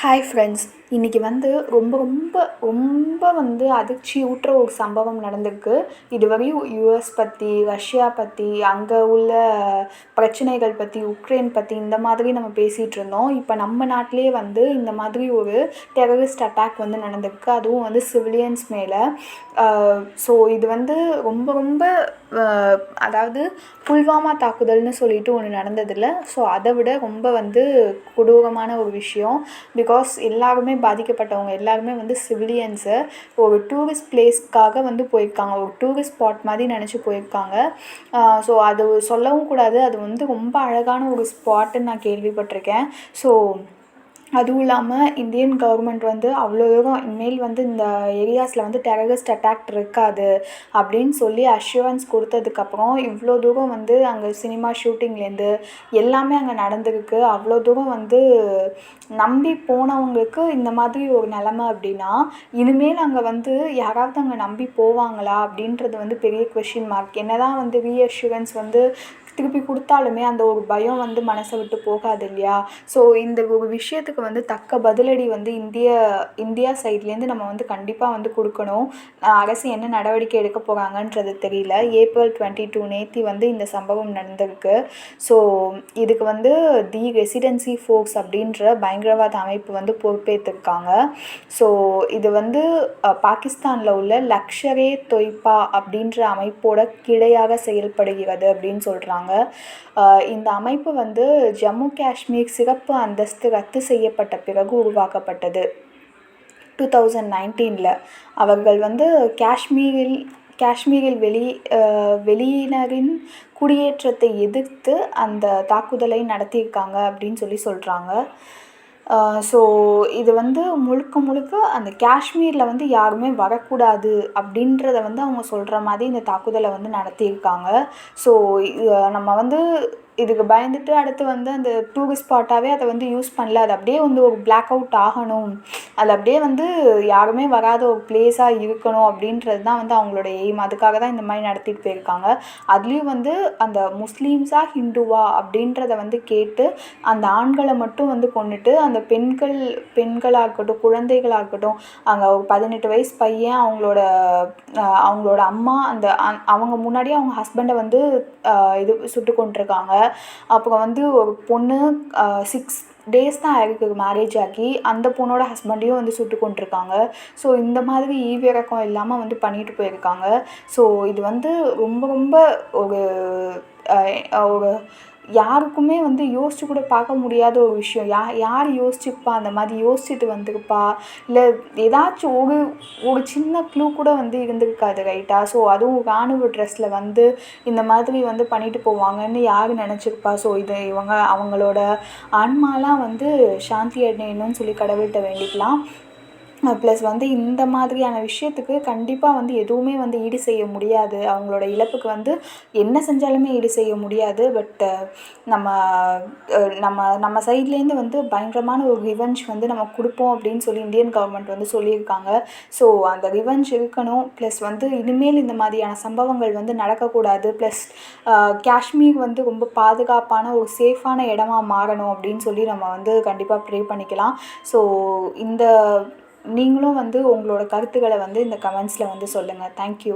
Hi friends இன்றைக்கி வந்து ரொம்ப ரொம்ப ரொம்ப வந்து அதிர்ச்சி ஊட்டுற ஒரு சம்பவம் நடந்திருக்கு. இதுவரையும் யூஎஸ் பற்றி ரஷ்யா பற்றி அங்கே உள்ள பிரச்சனைகள் பற்றி உக்ரைன் பற்றி இந்த மாதிரி நம்ம பேசிகிட்டு இருந்தோம். இப்போ நம்ம நாட்டிலே வந்து இந்த மாதிரி ஒரு டெரரிஸ்ட் அட்டாக் வந்து நடந்திருக்கு. அதுவும் வந்து சிவிலியன்ஸ் மேலே. ஸோ இது வந்து ரொம்ப ரொம்ப அதாவது புல்வாமா தாக்குதல்னு சொல்லிட்டு ஒன்று நடந்ததில்ல. ஸோ அதை விட ரொம்ப வந்து கொடூரமான ஒரு விஷயம். பிகாஸ் எல்லாருமே பாதிக்கப்பட்டவங்க. எல்லாருமே வந்து சிவிலியன்ஸு ஒரு டூரிஸ்ட் பிளேஸ்க்காக வந்து போயிருக்காங்க. ஒரு டூரிஸ்ட் ஸ்பாட் மாதிரி நினச்சி போயிருக்காங்க. ஸோ அது சொல்லவும் கூடாது. அது வந்து ரொம்ப அழகான ஒரு ஸ்பாட்டுன்னு நான் கேள்விப்பட்டிருக்கேன். ஸோ அதுவும் இல்லாமல் இந்தியன் கவர்மெண்ட் வந்து அவ்வளோ தூரம் இனிமேல் வந்து இந்த ஏரியாஸில் வந்து டெரரிஸ்ட் அட்டாக் இருக்காது அப்படின்னு சொல்லி அஷூரன்ஸ் கொடுத்ததுக்கப்புறம் இவ்வளோ தூரம் வந்து அங்கே சினிமா ஷூட்டிங்லேருந்து எல்லாமே அங்கே நடந்திருக்கு. அவ்வளோ தூரம் வந்து நம்பி போனவங்களுக்கு இந்த மாதிரி ஒரு நிலமை அப்படின்னா இனிமேல் அங்கே வந்து யாராவது அங்கே நம்பி போவாங்களா அப்படின்றது வந்து பெரிய கொஷின் மார்க் என்னதான் வந்து ரீஅஷூரன்ஸ் வந்து திருப்பி கொடுத்தாலுமே அந்த ஒரு பயம் வந்து மனசை விட்டு போகாது இல்லையா? ஸோ இந்த ஒரு விஷயத்துக்கு வந்து தக்க பதிலடி வந்து இந்திய இந்தியா சைட்லேருந்து நம்ம வந்து கண்டிப்பாக வந்து கொடுக்கணும். அரசு என்ன நடவடிக்கை எடுக்க போகிறாங்கன்றது தெரியல. ஏப்ரல் டுவெண்ட்டி டூ நேத்தி வந்து இந்த சம்பவம் நடந்திருக்கு. ஸோ இதுக்கு வந்து தி ரெசிடென்சி ஃபோர்ஸ் அப்படின்ற பயங்கரவாத அமைப்பு வந்து பொறுப்பேற்றிருக்காங்க ஸோ இது வந்து பாகிஸ்தானில் உள்ள லக்ஷரே தொய்பா அப்படின்ற அமைப்போட கிளையாக செயல்படுகிறது அப்படின்னு சொல்கிறாங்க இந்த அமைப்பு வந்து ஜம்மு காஷ்மீர் சிறப்பு அந்தஸ்து ரத்து செய்யப்பட்ட பிறகு உருவாக்கப்பட்டது. டூ தௌசண்ட் நைன்டீனில். அவர்கள் வந்து காஷ்மீரில் காஷ்மீரில் வெளி வெளியினரின் குடியேற்றத்தை எதிர்த்து அந்த தாக்குதலை நடத்தியிருக்காங்க அப்படின்னு சொல்லி சொல்கிறாங்க ஸோ இது வந்து முழுக்க முழுக்க அந்த காஷ்மீரில் வந்து யாருமே வரக்கூடாது அப்படின்றத வந்து அவங்க சொல்கிற மாதிரி இந்த தாக்குதலை வந்து நடத்தியிருக்காங்க. ஸோ நம்ம வந்து இதுக்கு பயந்துட்டு அடுத்து வந்து அந்த டூரிஸ்ட் ஸ்பாட்டாகவே அதை வந்து யூஸ் பண்ணல. அது அப்படியே வந்து ஒரு பிளாக் அவுட் ஆகணும். அது அப்படியே வந்து யாருமே வராத ஒரு பிளேஸாக இருக்கணும் அப்படின்றது தான் வந்து அவங்களோட எய்ம் அதுக்காக தான் இந்த மாதிரி நடத்திட்டு போயிருக்காங்க. அதுலேயும் வந்து அந்த முஸ்லீம்ஸா ஹிந்துவா அப்படின்றத வந்து கேட்டு அந்த ஆண்களை மட்டும் வந்து கொண்டுட்டு அந்த பெண்கள் பெண்களாக இருக்கட்டும் குழந்தைகளாக இருக்கட்டும் அங்கே ஒரு பதினெட்டு வயசு பையன் அவங்களோட அவங்களோட அம்மா அந்த அவங்க முன்னாடியே அவங்க ஹஸ்பண்டை வந்து இது சுட்டு கொண்டிருக்காங்க அப்புறம் வந்து ஒரு பொண்ணு சிக்ஸ் டேஸ் தான் ஆயிருக்கு மேரேஜ் ஆகி அந்த பொண்ணோட ஹஸ்பண்டையும் வந்து சுட்டு கொண்டிருக்காங்க ஸோ இந்த மாதிரி ஈவிறக்கம் இல்லாமல் வந்து பண்ணிட்டு போயிருக்காங்க. ஸோ இது வந்து ரொம்ப ரொம்ப ஒரு ஒரு யாருக்குமே வந்து யோசிச்சு கூட பார்க்க முடியாத ஒரு விஷயம். யா யார் யோசிச்சுப்பா? அந்த மாதிரி யோசிச்சுட்டு வந்திருப்பா? இல்லை ஏதாச்சும் ஒரு ஒரு சின்ன க்ளூ கூட வந்து இருந்திருக்காது ரைட்டா ஸோ அதுவும் ராணுவ ட்ரெஸ்ஸில் வந்து இந்த மாதிரி வந்து பண்ணிட்டு போவாங்கன்னு யார் நினச்சிருப்பா? ஸோ இது இவங்க அவங்களோட ஆன்மாலாம் வந்து சாந்தி அடையணும்னு சொல்லி கடவுள்கிட்ட வேண்டிக்கலாம். ப்ளஸ் வந்து இந்த மாதிரியான விஷயத்துக்கு கண்டிப்பாக வந்து எதுவுமே வந்து ஈடு செய்ய முடியாது. அவங்களோட இழப்புக்கு வந்து என்ன செஞ்சாலுமே ஈடு செய்ய முடியாது. பட் நம்ம நம்ம நம்ம சைட்லேருந்து வந்து பயங்கரமான ஒரு ரிவெஞ்ச் வந்து நம்ம கொடுப்போம் அப்படின்னு சொல்லி இந்தியன் கவர்மெண்ட் வந்து சொல்லியிருக்காங்க. ஸோ அந்த ரிவெஞ்ச் இருக்கணும். ப்ளஸ் வந்து இனிமேல் இந்த மாதிரியான சம்பவங்கள் வந்து நடக்கக்கூடாது. ப்ளஸ் காஷ்மீர் வந்து ரொம்ப பாதுகாப்பான ஒரு சேஃபான இடமா மாறணும் அப்படின்னு சொல்லி நம்ம வந்து கண்டிப்பாக ப்ரே பண்ணிக்கலாம். ஸோ இந்த நீங்களும் வந்து உங்களோட கருத்துக்களை வந்து இந்த கமெண்ட்ஸில் வந்து சொல்லுங்கள் தேங்க்யூ